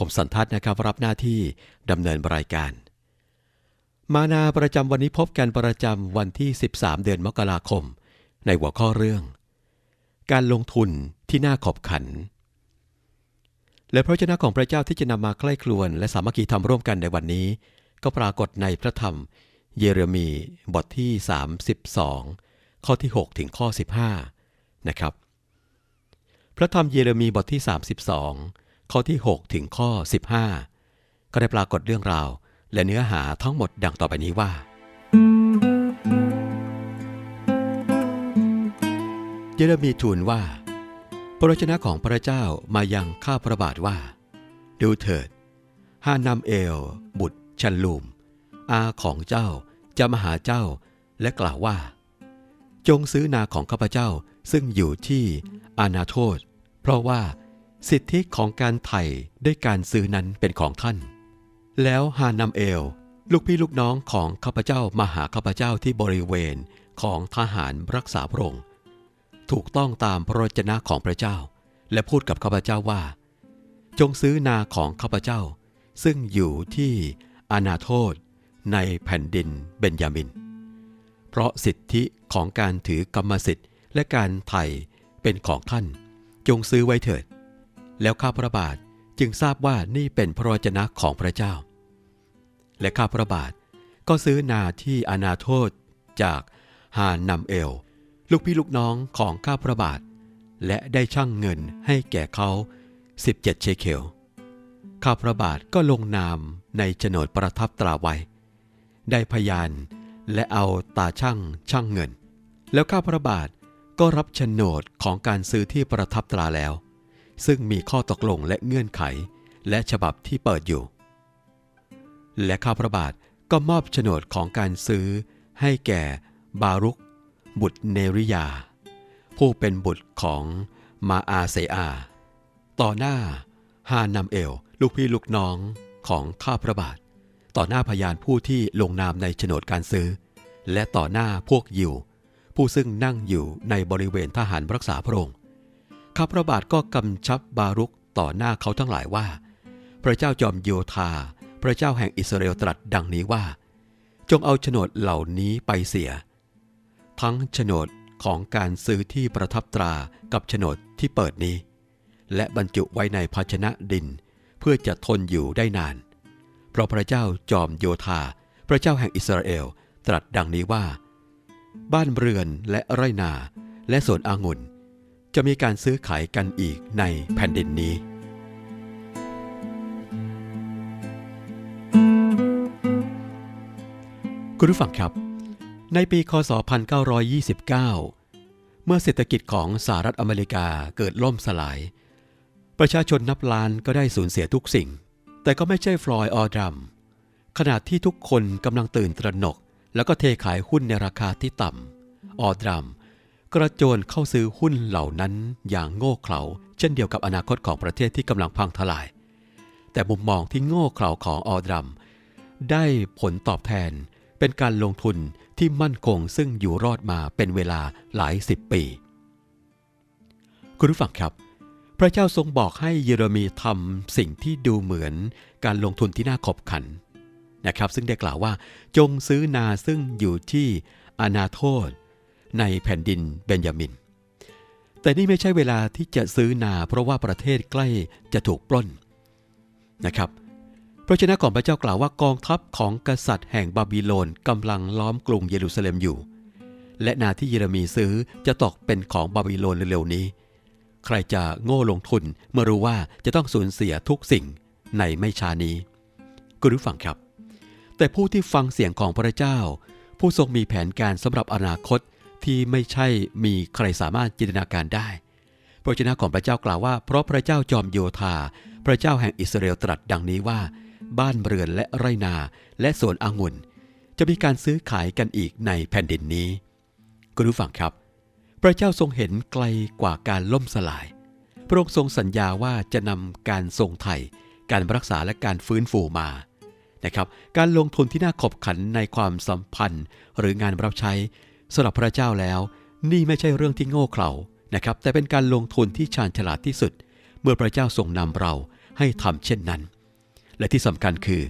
ผมสันทัศน์นะครับรับหน้าที่ดำเนินรายการ มานาประจำวันนี้พบกันประจำวันที่ 13 เดือนมกราคม ในหัวข้อเรื่อง การลงทุนที่น่าขอบขัน และพระเจ้าของพระเจ้าที่จะนำมาใกล้ครวนและสามัคคีทำร่วมกันในวันนี้ ก็ปรากฏในพระธรรม เยเรมีบทที่ 32 ข้อที่ 6 ถึงข้อ 15 นะครับพระธรรมเยเรมีบทที่ 32 ข้อที่ 6 ถึงข้อ 15 ก็ได้ปรากฏเรื่องราว และเนื้อหาทั้งหมดดังต่อไปนี้ว่า เยเรมีทูลว่า พระวจนะของพระเจ้ามายังข้าพระบาทว่า ดูเถิดฮานำเอล บุตรชันลูม อาของเจ้าจะมาหาเจ้าและกล่าวว่า จงซื้อนาของข้าพเจ้าซึ่งอยู่ที่อานาโทษ เพราะว่า สิทธิของการไถ่ด้วยการซื้อนั้นเป็นของท่าน แล้วฮานำเอล ลูกพี่ลูกน้องของข้าพเจ้ามาหาข้าพเจ้าที่บริเวณของทหารรักษาพระองค์ถูกต้องตามพระวจนะของพระเจ้า และพูดกับข้าพเจ้าว่า จงซื้อนาของข้าพเจ้า ซึ่งอยู่ที่อานาโทษในแผ่นดินเบนยามิน เพราะสิทธิของการถือกรรมสิทธิ์และการไถ่เป็นของท่าน จงซื้อไว้เถิด แล้วข้าพระบาทจึงทราบว่านี่เป็นพระวจนะของพระเจ้า และข้าพระบาทก็ซื้อนาที่อานาโทษจากฮานำเอล ลูกพี่ลูกน้องของข้าพระบาท และได้ช่างเงินให้แก่เขา 17 เชเคล ข้าพระบาทก็ลงนามในโฉนดประทับตราไว้ ได้พยานและเอาตาช่างช่างเงิน แล้วข้าพระบาทก็รับโฉนดของการซื้อที่ประทับตราแล้ว ซึ่งมีข้อตกลงและเงื่อนไข และฉบับที่เปิดอยู่ และข้าพระบาทก็มอบโฉนดของการซื้อ ให้แก่บารุก บุตรเนริยา ผู้เป็นบุตรของมาอาเซอา ต่อหน้าฮานำเอล ลูกพี่ลูกน้องของข้าพระบาท ต่อหน้าพยานผู้ที่ลงนามในโฉนดการซื้อ และต่อหน้าพวกยิว ผู้ซึ่งนั่งอยู่ในบริเวณทหารรักษาพระองค์ ข้าพระบาทก็กำชับบารุกต่อหน้าเขาทั้งหลายว่า พระเจ้าจอมโยธา พระเจ้าแห่งอิสราเอลตรัสดังนี้ว่า จงเอาโฉนดเหล่านี้ไปเสีย ทั้งโฉนดของการซื้อที่ประทับตรากับโฉนดที่เปิดนี้ และบรรจุไว้ในภาชนะดิน เพื่อจะทนอยู่ได้นาน เพราะพระเจ้าจอมโยธา พระเจ้าแห่งอิสราเอลตรัสดังนี้ว่า บ้านเรือนและไร่นาและสวนอางุ่น จะมีการซื้อขายกันอีกในแผ่นดินนี้ คุณผู้ฟังครับ ในปีคศ 1929 เมื่อเศรษฐกิจของสหรัฐอเมริกาเกิดล่มสลาย ประชาชนนับล้านก็ได้สูญเสียทุกสิ่ง แต่ก็ไม่ใช่ฟลอยด์ออดัมขณะที่ทุกคนกำลังตื่นตระหนก แล้วก็เทขายหุ้นในราคาที่ต่ำออดัม กระโจนเข้าซื้อหุ้นเหล่านั้นอย่างโง่เขลาเช่นเดียวกับอนาคตของประเทศที่กำลังพังทลาย แต่มุมมองที่โง่เขลาของออดรัม ได้ผลตอบแทนเป็นการลงทุนที่มั่นคงซึ่งอยู่รอดมาเป็นเวลาหลายสิบปี คุณผู้ฟังครับ พระเจ้าทรงบอกให้เยเรมีทำสิ่งที่ดูเหมือนการลงทุนที่น่าขบขันนะครับ ซึ่งได้กล่าวว่าจงซื้อนาซึ่งอยู่ที่อนาโทษ ในแผ่นดินเบนยามิน แต่นี่ไม่ใช่เวลาที่จะซื้อนาเพราะว่าประเทศใกล้จะถูกปล้นนะครับพระชนะของพระเจ้ากล่าวว่ากองทัพของกษัตริย์แห่งบาบิโลนกำลังล้อมกรุงเยรูซาเล็มอยู่ และนาที่เยเรมีซื้อจะตกเป็นของบาบิโลนเร็วๆนี้ ใครจะโง่ลงทุนเมื่อรู้ว่าจะต้องสูญเสียทุกสิ่งในไม่ช้านี้คุณผู้ฟังครับ แต่ผู้ที่ฟังเสียงของพระเจ้า ผู้ทรงมีแผนการสำหรับอนาคต ที่ไม่ใช่มีใครสามารถจินตนาการได้ พระเจ้าของพระเจ้ากล่าวว่า เพราะพระเจ้าจอมโยธา พระเจ้าแห่งอิสราเอลตรัสดังนี้ว่า บ้านเรือนและไรนาและสวนองุ่น จะมีการซื้อขายกันอีกในแผ่นดินนี้คุณผู้ฟังครับ พระเจ้าทรงเห็นไกลกว่าการล่มสลาย พระองค์ทรงสัญญาว่าจะนำการทรงไถ่การรักษาและการฟื้นฟูมานะครับการลงทุนที่น่าขบขันในความสัมพันธ์ หรืองานรับใช้ สำหรับพระเจ้าแล้ว นี่ไม่ใช่เรื่องที่โง่เขลานะครับ แต่เป็นการลงทุนที่ชาญฉลาดที่สุด เมื่อพระเจ้าทรงนำเราให้ทำเช่นนั้น และที่สำคัญคือ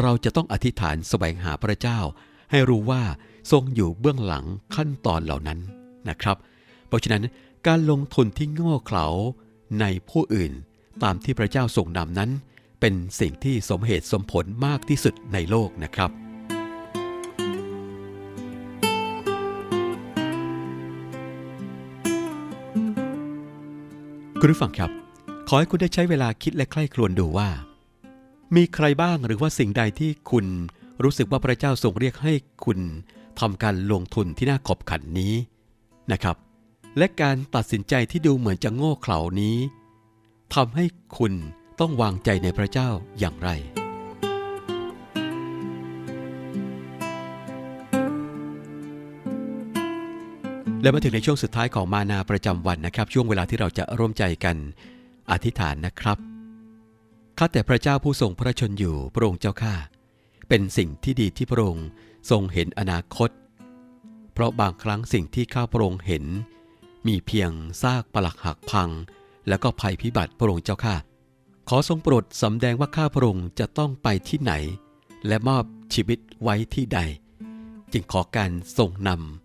เราจะต้องอธิษฐานแสวงหาพระเจ้า ให้รู้ว่าทรงอยู่เบื้องหลังขั้นตอนเหล่านั้นนะครับ เพราะฉะนั้นการลงทุนที่โง่เขลาในผู้อื่น ตามที่พระเจ้าทรงนำนั้น เป็นสิ่งที่สมเหตุสมผลมากที่สุดในโลกนะครับ คุณผู้ฟังครับ ขอให้คุณได้ใช้เวลาคิดและใคร่ครวญดูว่า มีใครบ้างหรือว่าสิ่งใดที่คุณรู้สึกว่าพระเจ้าทรงเรียกให้คุณทำการลงทุนที่น่าขบขันนี้นะครับ และการตัดสินใจที่ดูเหมือนจะโง่เขลานี้ทำให้คุณต้องวางใจในพระเจ้าอย่างไร และมาถึงในช่วงสุดท้ายของมานาประจำวันนะครับ ช่วงเวลาที่เราจะร่วมใจกันอธิษฐานนะครับข้าแต่พระเจ้าผู้ทรงพระชนอยู่พระองค์เจ้าข้าเป็นสิ่งที่ดีที่พระองค์ทรงเห็นอนาคต เพราะบางครั้งสิ่งที่ข้าพระองค์เห็น มีเพียงซากปลักหักพัง แล้วก็ภัยพิบัติพระองค์เจ้าข้าขอทรงโปรดสำแดงว่าข้าพระองค์จะต้องไปที่ไหน และมอบชีวิตไว้ที่ใด จึงขอการทรงนำ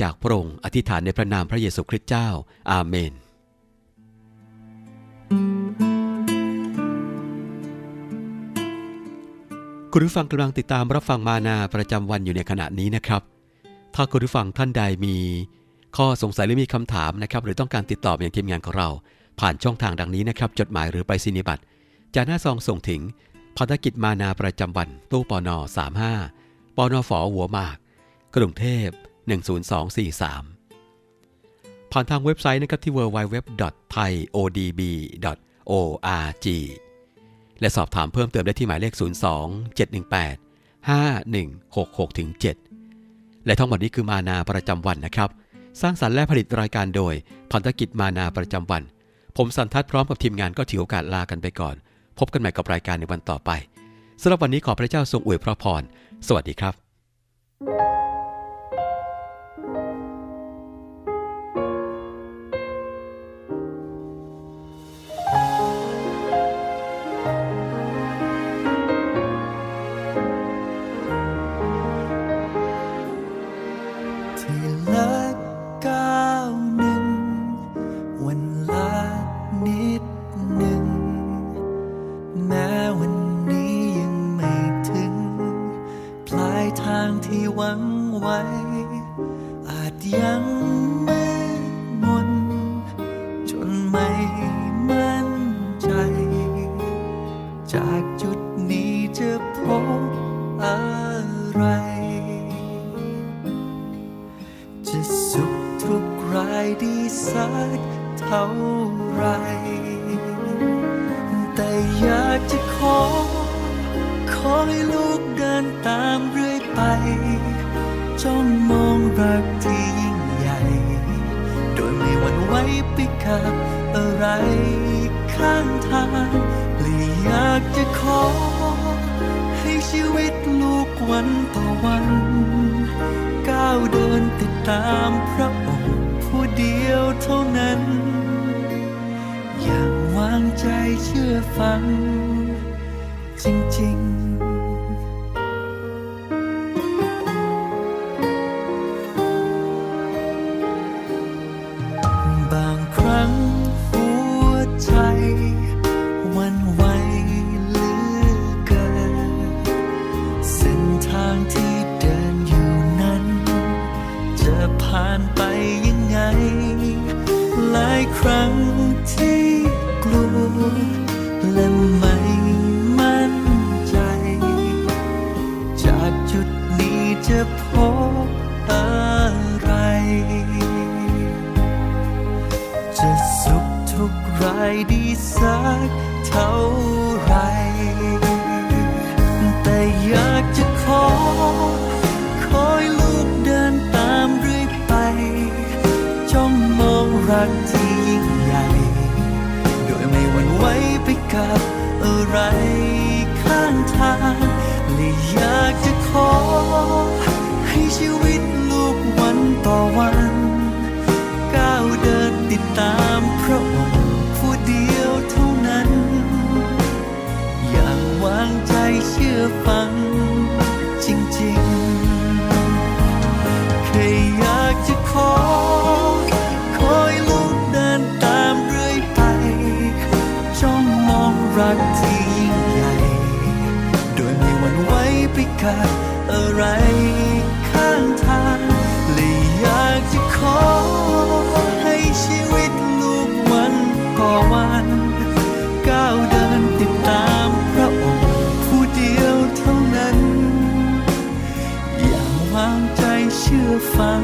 จากพระองค์อธิษฐานในพระนามพระเยซูคริสต์เจ้า อาเมน คุณผู้ฟังกำลังติดตามรับฟังมานาประจำวันอยู่ในขณะนี้นะครับ ถ้าคุณผู้ฟังท่านใดมีข้อสงสัยหรือมีคำถามนะครับ หรือต้องการติดต่อไปยังทีมงานของเรา ผ่านช่องทางดังนี้นะครับ จดหมายหรือไปรษณียบัตรจากหน้าซองส่งถึงภารกิจมานาประจำวันตู้ปน35ปนฝหัวหมาก กรุงเทพ 10243 ผ่านทางเว็บไซต์นะครับที่ www.thaiodb.org และสอบถามเพิ่มเติมได้ที่หมายเลข 02 718 5166ถึง7และทั้งหมดนี้คือมานาประจำวันนะครับ สร้างสรรค์และผลิตรายการโดยพันธกิจมานาประจำวัน ผมสันทัดพร้อมกับทีมงานก็ถือโอกาสลากันไปก่อน พบกันใหม่กับรายการในวันต่อไปสำหรับวันนี้ขอพระเจ้าทรงอวยพระพร สวัสดีครับที จ้องมองรักที่ยิ่งใหญ่ โดยไม่หวั่นไหวไปกับอะไรข้างทางและอยากจะขอ ให้ชีวิตลูกวันต่อวัน ก้าวเดินติดตามพระองค์ผู้เดียวเท่านั้น อย่างวางใจเชื่อฟัง จริง ๆ ทางที่เดินอยู่นั้น จะผ่านไปยังไง หลายครั้งที่กลัวและไม่มั่นใจ จากจุดนี้จะพบอะไร จะสุขทุกข์รายดีสักเท่าไร อ คอยลูกเดินตามเรื่อยไป จ้องมองรักที่ยิ่งใหญ่ โดยไม่หวั่นไหวไปกับอะไร กับอะไรข้างทางเลยอยากจะขอให้ชีวิตลูกวันก่อวันก้าวเดินติดตามพระองค์ผู้เดียวเท่านั้น อย่าวางใจเชื่อฟัง